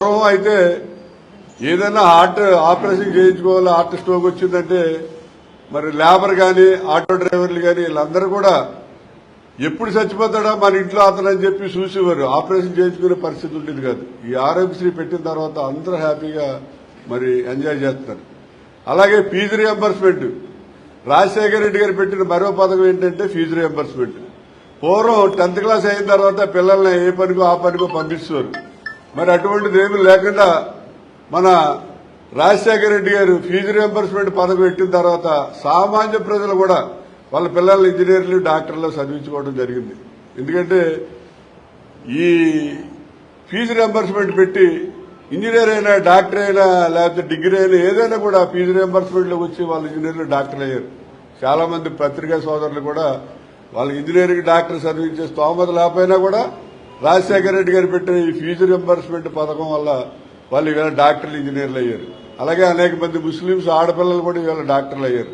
పూర్వం అయితే ఏదైనా హార్ట్ ఆపరేషన్ చేయించుకోవాలి హార్ట్ స్ట్రోక్ వచ్చిందంటే మరి లేబర్ కానీ ఆటో డ్రైవర్లు కానీ వీళ్ళందరూ కూడా ఎప్పుడు చచ్చిపోతాడా మన ఇంట్లో అతను అని చెప్పి చూసేవారు. ఆపరేషన్ చేయించుకునే పరిస్థితి ఉండేది కాదు. ఈ ఆరోగ్యశ్రీ పెట్టిన తర్వాత అందరూ హ్యాపీగా మరి ఎంజాయ్ చేస్తున్నారు. అలాగే ఫీజు రియంబర్స్మెంట్ రాజశేఖర రెడ్డి గారు పెట్టిన మరో పథకం ఏంటంటే ఫీజు రియంబర్స్మెంట్ పూర్వం టెన్త్ క్లాస్ అయిన తర్వాత పిల్లల్ని ఏ పనికో ఆ పనికో పంపిస్తారు మరి అటువంటిది ఏమీ లేకుండా మన రాజశేఖర రెడ్డి గారు ఫీజు రియంబర్స్మెంట్ పథకం పెట్టిన తర్వాత సామాన్య ప్రజలు కూడా వాళ్ళ పిల్లల్ని ఇంజనీర్లు డాక్టర్లు చదివించుకోవడం జరిగింది. ఎందుకంటే ఈ ఫీజు రియంబర్స్మెంట్ పెట్టి ఇంజనీర్ అయినా డాక్టర్ అయినా లేకపోతే డిగ్రీ అయినా ఏదైనా కూడా ఫీజు రియంబర్స్మెంట్లో వచ్చి వాళ్ళు ఇంజనీర్లు డాక్టర్లు అయ్యారు. చాలామంది పత్రికా సోదరులు కూడా వాళ్ళు ఇంజనీరింగ్ డాక్టర్ చదివించే స్తోమత లేకపోయినా కూడా రాజశేఖర రెడ్డి గారు పెట్టిన ఈ ఫీజు రింబర్స్మెంట్ పథకం వల్ల వాళ్ళు ఇవాళ డాక్టర్లు ఇంజనీర్లు అయ్యారు. అలాగే అనేక మంది ముస్లింస్ ఆడపిల్లలు కూడా ఇవాళ డాక్టర్లు అయ్యారు.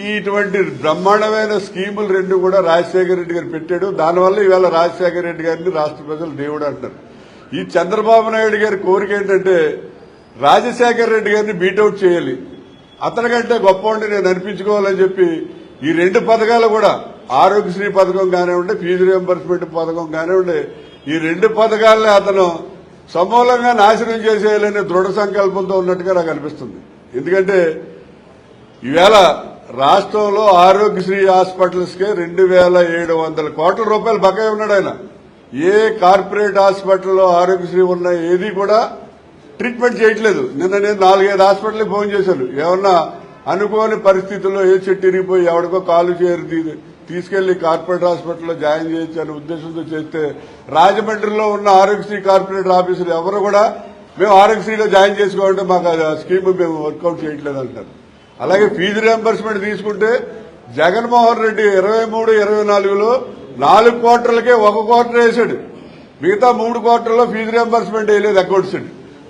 ఈ ఇటువంటి బ్రహ్మాండమైన స్కీములు రెండు కూడా రాజశేఖర రెడ్డి గారు పెట్టాడు. దానివల్ల ఇవాళ రాజశేఖర రెడ్డి గారిని రాష్ట్ర ప్రజలు దేవుడు అంటారు ఈ చంద్రబాబు నాయుడు గారి కోరిక ఏంటంటే రాజశేఖర రెడ్డి గారిని బీటౌట్ చేయాలి. అతనికంటే ఉండి నేను అనిపించుకోవాలని చెప్పి ఈ రెండు పథకాలు కూడా ఆరోగ్యశ్రీ పథకం కానివ్వండి ఫీజు రియంబర్స్మెంట్ పథకం కానివ్వండి ఈ రెండు పథకాలని అతను సమూలంగా నాశనం చేసేయాలనే దృఢ సంకల్పంతో ఉన్నట్టుగా నాకు అనిపిస్తుంది. ఎందుకంటే ఈవేళ రాష్ట్రంలో ఆరోగ్యశ్రీ హాస్పిటల్స్కే రెండు వేల ఏడు వందల కోట్ల రూపాయలు బకాయి ఉన్నాడు ఆయన. ఏ కార్పొరేట్ హాస్పిటల్లో ఆరోగ్యశ్రీ ఉన్న ఏది కూడా ట్రీట్మెంట్ చేయట్లేదు. నిన్న నేను నాలుగైదు హాస్పిటల్కి ఫోన్ చేశాను. ఏమన్నా అనుకోని పరిస్థితుల్లో ఏ చెట్టు ఇరిగిపోయి ఎవడికో కాలు చేరి తీసుకెళ్ళి కార్పొరేట్ హాస్పిటల్లో జాయిన్ చేయొచ్చు అనే ఉద్దేశంతో చేస్తే రాజమండ్రిలో ఉన్న ఆరోగ్యశ్రీ కార్పొరేటర్ ఆఫీసులు ఎవరు కూడా మేము ఆరోగ్యశ్రీలో జాయిన్ చేసుకోవాలంటే మాకు ఆ స్కీమ్ మేము వర్కౌట్ చేయట్లేదు అంటారు. అలాగే ఫీజు రియంబర్స్మెంట్ తీసుకుంటే జగన్మోహన్ రెడ్డి ఇరవై మూడు ఇరవై నాలుగులో నాలుగు క్వార్టర్లకే ఒక క్వార్టర్ వేసాడు. మిగతా మూడు క్వార్టర్లో ఫీజు రియంబర్స్మెంట్ వేయలేదు అకౌంట్స్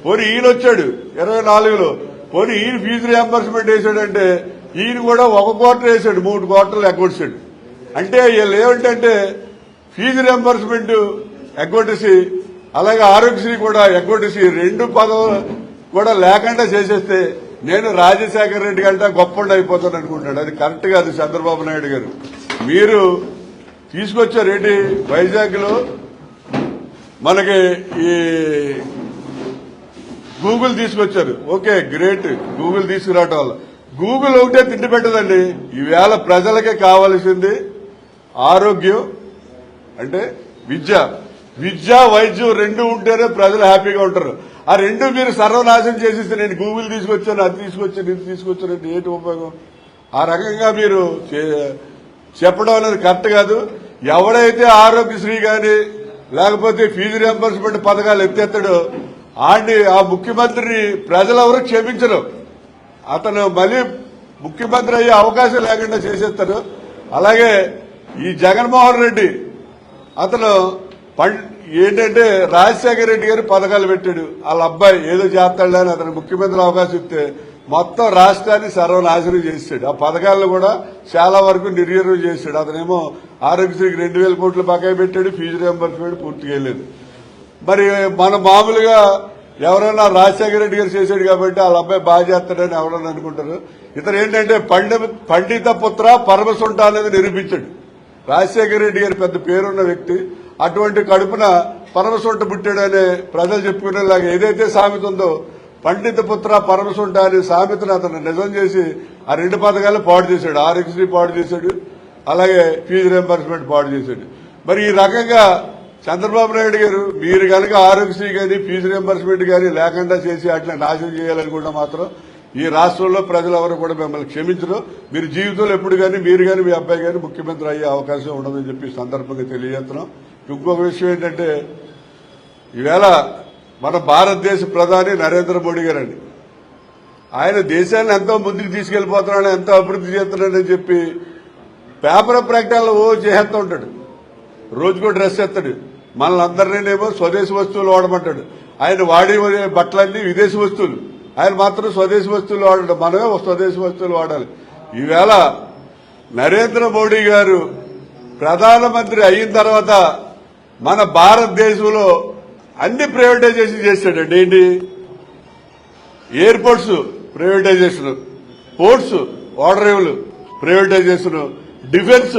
పోనీ ఈయన వచ్చాడు ఇరవై నాలుగులో. పోనీ ఈయన ఫీజు రియంబర్స్మెంట్ వేసాడంటే ఈయన కూడా ఒక క్వార్టర్ వేసాడు మూడు క్వార్టర్లు అకౌంట్స్ అంటే వీళ్ళు ఏమిటంటే ఫీజు రియంబర్స్మెంట్ ఎగ్గొట్టేసి అలాగే ఆరోగ్యశ్రీ కూడా ఎగ్గొట్టేసి రెండు పదవులు కూడా లేకుండా చేసేస్తే నేను రాజశేఖర రెడ్డి కంటే గొప్పండి అయిపోతాను అనుకుంటున్నాడు. అది కరెక్ట్ కాదు చంద్రబాబు నాయుడు గారు. మీరు తీసుకొచ్చారు వైజాగ్లో వైజాగ్లో మనకి ఈ గూగుల్ తీసుకొచ్చారు. ఓకే గ్రేట్ గూగుల్ తీసుకురావటం వల్ల. గూగుల్ ఒకటే తిండి పెట్టదండి. ఈవేళ ప్రజలకే కావాల్సింది ఆరోగ్యం అంటే విద్య. విద్య వైద్యం రెండు ఉంటేనే ప్రజలు హ్యాపీగా ఉంటారు. ఆ రెండు మీరు సర్వనాశనం చేసేస్తే నేను గూగుల్ తీసుకొచ్చాను అది తీసుకొచ్చాను ఇది తీసుకొచ్చాను ఏంటి ఉపయోగం? ఆ రకంగా మీరు చే- చెప్పడం అనేది కరెక్ట్ కాదు. ఎవడైతే ఆరోగ్యశ్రీ గాని లేకపోతే ఫీజు రియంబర్స్మెంట్ పథకాలు ఎత్తేస్తాడో ఆడిని ఆ ముఖ్యమంత్రిని ప్రజలెవరూ క్షమించరు. అతను మళ్ళీ ముఖ్యమంత్రి అయ్యే అవకాశం లేకుండా చేసేస్తారు అలాగే ఈ జగన్మోహన్ రెడ్డి అతను ఏంటంటే రాజశేఖర రెడ్డి గారు పథకాలు పెట్టాడు. వాళ్ళ అబ్బాయి ఏదో చేస్తాడు అని అతను ముఖ్యమంత్రి అవకాశం ఇస్తే మొత్తం రాష్ట్రాన్ని సర్వనాశనం చేశాడు ఆ పథకాలను కూడా చాలా వరకు నిర్వీర్యం చేశాడు అతనేమో ఆరోగ్యశ్రీకి రెండు వేల కోట్లు బకాయి పెట్టాడు ఫీజు రియంబర్స్మెంట్ పూర్తిగా వెళ్ళేది మరి మన మామూలుగా ఎవరైనా రాజశేఖర రెడ్డి గారు చేశాడు కాబట్టి వాళ్ళ అబ్బాయి బాగా చేస్తాడని ఎవరైనా అనుకుంటారు. ఇతను ఏంటంటే పండి పండిత పుత్ర పరమసుంట అనేది నిరూపించాడు. రాజశేఖర రెడ్డి గారి పెద్ద పేరున్న వ్యక్తి అటువంటి కడుపున పరమసుంట పుట్టాడనే ప్రజలు చెప్పుకునేలాగా ఏదైతే సామెత ఉందో పండిత పుత్ర పరమసుంట అనే సామెతను అతను నిజం చేసి ఆ రెండు పథకాలు పాడు చేశాడు. ఆర్ఎక్స్డి పాడు చేశాడు. అలాగే ఫీజు రియంబర్స్మెంట్ పాడు చేశాడు. మరి ఈ రకంగా చంద్రబాబు నాయుడు గారు మీరు కనుక ఆరోగ్యశ్రీ కానీ ఫీజు రియంబర్స్మెంట్ కానీ లేకుండా చేసి అట్లా నాశనం చేయాలనుకుంటే మాత్రం ఈ రాష్ట్రంలో ప్రజలు ఎవరు కూడా మిమ్మల్ని క్షమించరు. మీరు జీవితంలో ఎప్పుడు కానీ మీరు కానీ మీ అబ్బాయి కానీ ముఖ్యమంత్రి అయ్యే అవకాశం ఉండదని చెప్పి సందర్భంగా తెలియజేస్తున్నాం. ఇంకొక విషయం ఏంటంటే ఈవేళ మన భారతదేశ ప్రధాని నరేంద్ర మోడీ గారండి. ఆయన దేశాన్ని ఎంతో ముందుకు తీసుకెళ్ళిపోతున్నాడు ఎంతో అభివృద్ధి చేస్తున్నాడని చెప్పి పేపర్ ప్రకటనలు ఓ చేస్తూ ఉంటాడు. రోజుకో డ్రెస్ ఎత్తాడు మనల్ని అందరినేమో స్వదేశీ వస్తువులు వాడమంటాడు. ఆయన వాడే బట్టలన్నీ విదేశీ వస్తువులు. ఆయన మాత్రం స్వదేశీ వస్తువులు వాడడు. మనమే స్వదేశీ వస్తువులు వాడాలి. ఈవేళ నరేంద్ర మోడీ గారు ప్రధానమంత్రి అయిన తర్వాత మన భారతదేశంలో అన్ని ప్రైవేటైజేషన్ చేశాడండి. ఏంటి? Airports privatisation ports ఓడరేవులు privatization defence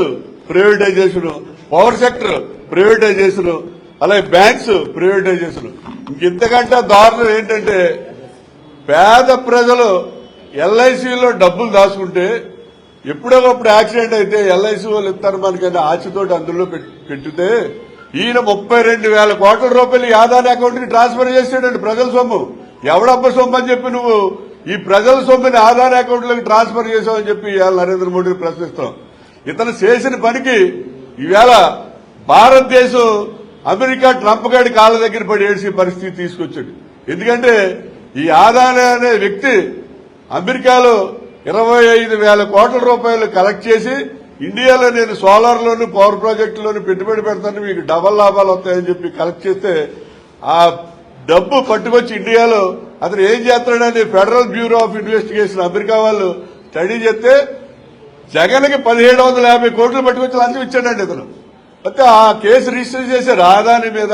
privatization power sector privatization అలాగే బ్యాంక్స్ ప్రైవేటైజేషన్. ఇంకెంతకంటే దారుణం ఏంటంటే పేద ప్రజలు ఎల్ఐసిలో డబ్బులు దాచుకుంటే ఎప్పుడో ఒకప్పుడు యాక్సిడెంట్ అయితే ఎల్ఐసి వాళ్ళు ఇస్తారు మనకైనా ఆశతోటి అందులో పెట్టితే ఈయన ముప్పై రెండు వేల కోట్ల రూపాయలు ఈ అకౌంట్కి ట్రాన్స్ఫర్ చేసాడండి ప్రజల సొమ్ము. ఎవడబ్బ సొమ్ము అని చెప్పి నువ్వు ఈ ప్రజల సొమ్ముని ఆధార్ అకౌంట్లోకి ట్రాన్స్ఫర్ చేశామని చెప్పి ఇవాళ నరేంద్ర మోడీని ప్రశ్నిస్తాం. ఇతను చేసిన పనికి ఈవేళ భారతదేశం అమెరికా ట్రంప్ గారి కాళ్ళ దగ్గర పడి ఏడ్చే పరిస్థితి తీసుకొచ్చాడు. ఎందుకంటే ఈ ఆదాని అనే వ్యక్తి అమెరికాలో ఇరవై ఐదు వేల కోట్ల రూపాయలు కలెక్ట్ చేసి ఇండియాలో నేను సోలార్ లోను పవర్ ప్రాజెక్టులోను పెట్టుబడి పెడతాను మీకు డబల్ లాభాలు వస్తాయని చెప్పి కలెక్ట్ చేస్తే ఆ డబ్బు పట్టుకొచ్చి ఇండియాలో అతను ఏం చేస్తాడని Federal Bureau of Investigation America వాళ్ళు స్టడీ చేస్తే జగన్కి పదిహేడు వందల యాభై కోట్లు పట్టుకొచ్చి లంచం ఇచ్చాడండి ఇతను అయితే ఆ కేసు రిజిస్టర్ చేసే ఆదాని మీద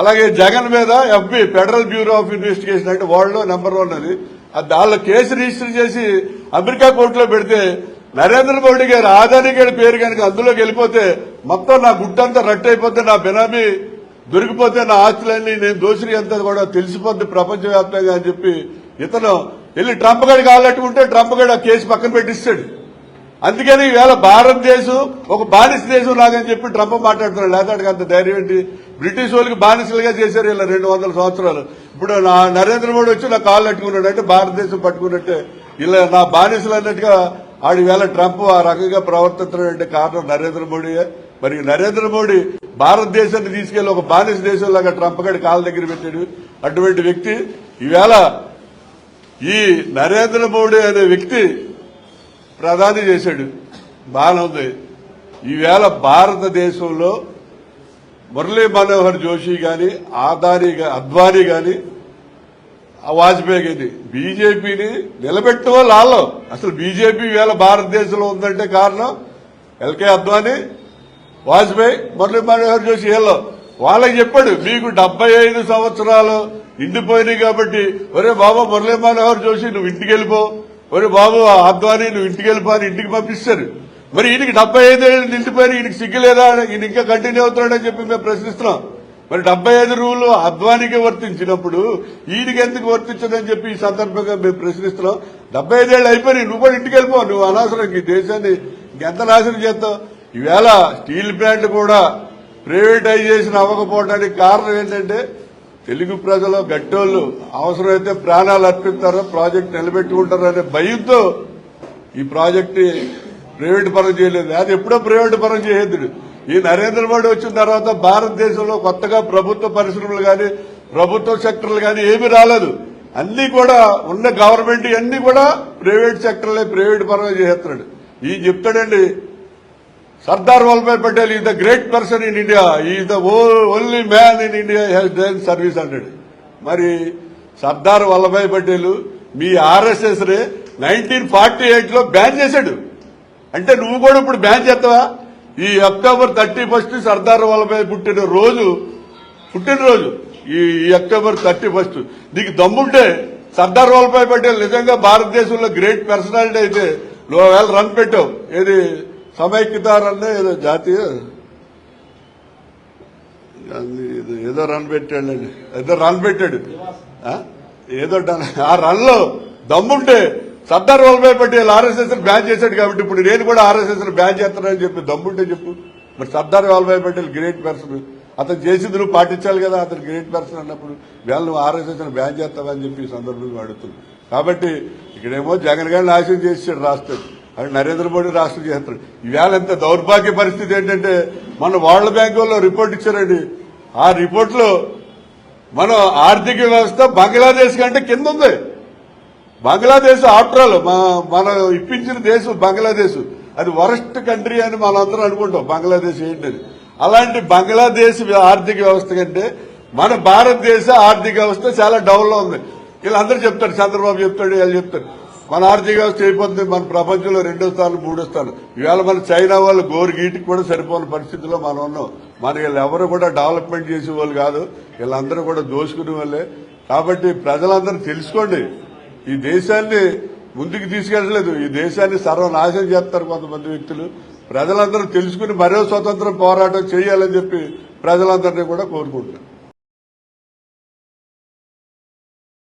అలాగే జగన్ మీద FB Federal Bureau of Investigation అంటే వరల్డ్ నెంబర్ వన్ అది. అది కేసు రిజిస్టర్ చేసి అమెరికా కోర్టులో పెడితే నరేంద్ర మోడీ గారు ఆదాని గారి పేరు కనుక అందులోకి వెళ్ళిపోతే మొత్తం నా గుట్టంతా రట్ అయిపోతే నా బినామీ దొరికిపోతే నా ఆస్తులన్నీ నేను దోషులు అంతా కూడా తెలిసిపోద్ది ప్రపంచవ్యాప్తంగా అని చెప్పి ఇతను వెళ్ళి ట్రంప్ గడి కావాలట్టుకుంటే ట్రంప్ గడి ఆ కేసు పక్కన పెట్టిస్తాడు. అందుకని ఈవేళ భారతదేశం ఒక బానిస దేశం లాగని చెప్పి ట్రంప్ మాట్లాడుతున్నాడు. లేకపోతే అంత ధైర్యం ఏంటి? బ్రిటిష్ వాళ్ళకి బానిసలుగా చేశారు ఇలా రెండు వందల సంవత్సరాలు. ఇప్పుడు నా నరేంద్ర మోడీ వచ్చి నా కాళ్ళు పట్టుకున్నాడు అంటే భారతదేశం పట్టుకున్నట్టే. ఇలా నా బానిసలు అన్నట్టుగా ఆడి వేళ ట్రంప్ ఆ రకంగా ప్రవర్తిస్తున్నాడంటే కారణం నరేంద్ర మోడీయే. మరి నరేంద్ర మోడీ భారతదేశాన్ని తీసుకెళ్ళి ఒక బానిస దేశంలాగా ట్రంప్ గడి కాళ్ళ దగ్గర పెట్టాడు. అటువంటి వ్యక్తి ఈవేళ ఈ నరేంద్ర మోడీ అనే వ్యక్తి ప్రధాని చేశాడు. బాగానే ఉంది. ఈవేళ భారతదేశంలో మురళీ మనోహర్ జోషి గాని ఆదాని అద్వానీ గాని ఆ వాజ్పేయి గాని బీజేపీని నిలబెట్టడం వాళ్ళు అసలు బీజేపీ వేళ భారతదేశంలో ఉందంటే కారణం ఎల్కే అద్వానీ వాజ్పేయి మురళీ మనోహర్ జోషి వీళ్ళు వాళ్ళకి చెప్పాడు మీకు డెబ్బై ఐదు సంవత్సరాలు ఇండిపోయినాయి కాబట్టి ఒరే బాబు మురళీ మనోహర్ జోషి నువ్వు ఇంటికి వెళ్ళిపో ఒరే బాబు ఆ అద్వానీ నువ్వు ఇంటికి వెళ్ళిపో అని ఇంటికి పంపిస్తారు. మరి ఈయనకి డెబ్బై ఐదు ఏళ్ళు నిండిపోయిన ఈయనకి సిగ్గులేదా? ఈయన ఇంకా కంటిన్యూ అవుతున్నాడని చెప్పి మేము ప్రశ్నిస్తున్నాం. మరి డెబ్బై ఐదు రూలు అద్వానికి వర్తించినప్పుడు ఈయనకి ఎందుకు వర్తించదని చెప్పి ఈ సందర్భంగా మేము ప్రశ్నిస్తున్నాం. డెబ్బై ఐదేళ్ళు అయిపోయి నువ్వు కూడా ఇంటికి వెళ్ళిపో నువ్వు అనవసరం ఈ దేశాన్ని ఇంకెంత నాశనం చేస్తావు? ఈవేళ స్టీల్ ప్లాంట్ కూడా ప్రైవేటైజేషన్ అవ్వకపోవడానికి కారణం ఏంటంటే తెలుగు ప్రజలు గట్టోళ్ళు అవసరమైతే ప్రాణాలు అర్పిస్తారో ప్రాజెక్ట్ నిలబెట్టుకుంటారో అనే భయంతో ఈ ప్రాజెక్ట్ ప్రైవేట్ పరం చేయలేదు. అది ఎప్పుడో ప్రైవేట్ పరం చేయొద్దు ఈ నరేంద్ర మోడీ వచ్చిన తర్వాత భారతదేశంలో కొత్తగా ప్రభుత్వ పరిశ్రమలు కానీ ప్రభుత్వ సెక్టర్లు కానీ ఏమీ రాలేదు. అన్ని కూడా ఉన్న గవర్నమెంట్ అన్ని కూడా ప్రైవేట్ సెక్టర్లే ప్రైవేట్ పరంగా చేస్తున్నాడు. ఈ చెప్తాడండి Sardar Vallabhbhai Patel is the great person in India. Is the only man in India has done service అన్నాడు. మరి సర్దార్ వల్లభాయ్ పటేల్ మీ ఆర్ఎస్ఎస్ రే నైన్టీన్ ఫార్టీ ఎయిట్లో బ్యాన్ చేశాడు. అంటే నువ్వు కూడా ఇప్పుడు బ్యాన్ చేస్తావా? ఈ October thirty first Sardar Vallabhbhai పుట్టిన రోజు పుట్టినరోజు. ఈ ఈ అక్టోబర్ థర్టీ ఫస్ట్ నీకు దమ్ముంటే సర్దార్ వల్లభాయ్ పటేల్ నిజంగా భారతదేశంలో గ్రేట్ పర్సనాలిటీ అయితే నువ్వు వేళ రన్ పెట్టావు. ఏది సమైక్యత రన్ ఏదో జాతీయ? ఏదో- రన్ పెట్టాడండి. ఏదో రన్ పెట్టాడు. ఏదో ఆ రన్లో దమ్ముంటే సర్దార్ వల్లభాయ్ పటేల్ ఆర్ఎస్ఎస్ బ్యాన్ చేశాడు కాబట్టి ఇప్పుడు నేను కూడా ఆర్ఎస్ఎస్ బ్యాన్ చేస్తానని చెప్పి దమ్ముంటే చెప్పు. మరి సర్దార్ వల్లభాయ్ పటేల్ గ్రేట్ పర్సన్ అతను చేసింది నువ్వు పాటించాలి కదా అతను గ్రేట్ పర్సన్ అన్నప్పుడు వేళ నువ్వు ఆర్ఎస్ఎస్ బ్యాన్ చేస్తావని చెప్పి సందర్భంగా అడుగుతుంది కాబట్టి ఇక్కడేమో జగన్ గారిని నాశనం చేసాడు రాష్ట్రం. అది నరేంద్ర మోడీ రాష్ట్రం చేస్తాడు. ఈవేళ ఎంత దౌర్భాగ్య పరిస్థితి ఏంటంటే మన వరల్డ్ బ్యాంక్ వాళ్ళు రిపోర్ట్ ఇచ్చారండి. ఆ రిపోర్ట్లో మన ఆర్థిక వ్యవస్థ బంగ్లాదేశ్ కంటే కింద ఉంది. బంగ్లాదేశ్ ఆఫ్టర్ ఆల్ మన ఇప్పించిన దేశం బంగ్లాదేశ్. అది వరస్ట్ కంట్రీ అని మనందరం అనుకుంటాం బంగ్లాదేశ్ ఏంటని అలాంటి బంగ్లాదేశ్ ఆర్థిక వ్యవస్థ కంటే మన భారతదేశ ఆర్థిక వ్యవస్థ చాలా డౌన్లో ఉంది. వీళ్ళందరూ చెప్తారు చంద్రబాబు చెప్తాడు వీళ్ళు చెప్తారు. మన ఆర్థిక వ్యవస్థ అయిపోతుంది మన ప్రపంచంలో రెండో స్థానం మూడో స్థానం. ఇవాళ మన చైనా వాళ్ళు గోరు గీటికి కూడా సరిపోని పరిస్థితిలో మనం ఉన్నాం. మన వీళ్ళు ఎవరు కూడా డెవలప్మెంట్ చేసే వాళ్ళు కాదు వీళ్ళందరూ కూడా దోసుకునే వాళ్ళే. కాబట్టి ప్రజలందరూ తెలుసుకోండి ఈ దేశాన్ని ముందుకు తీసుకెళ్ళలేదు ఈ దేశాన్ని సర్వనాశనం చేస్తారు కొంతమంది వ్యక్తులు. ప్రజలందరూ తెలుసుకుని మరో స్వతంత్ర పోరాటం చేయాలని చెప్పి ప్రజలందరినీ కూడా కోరుకుంటున్నారు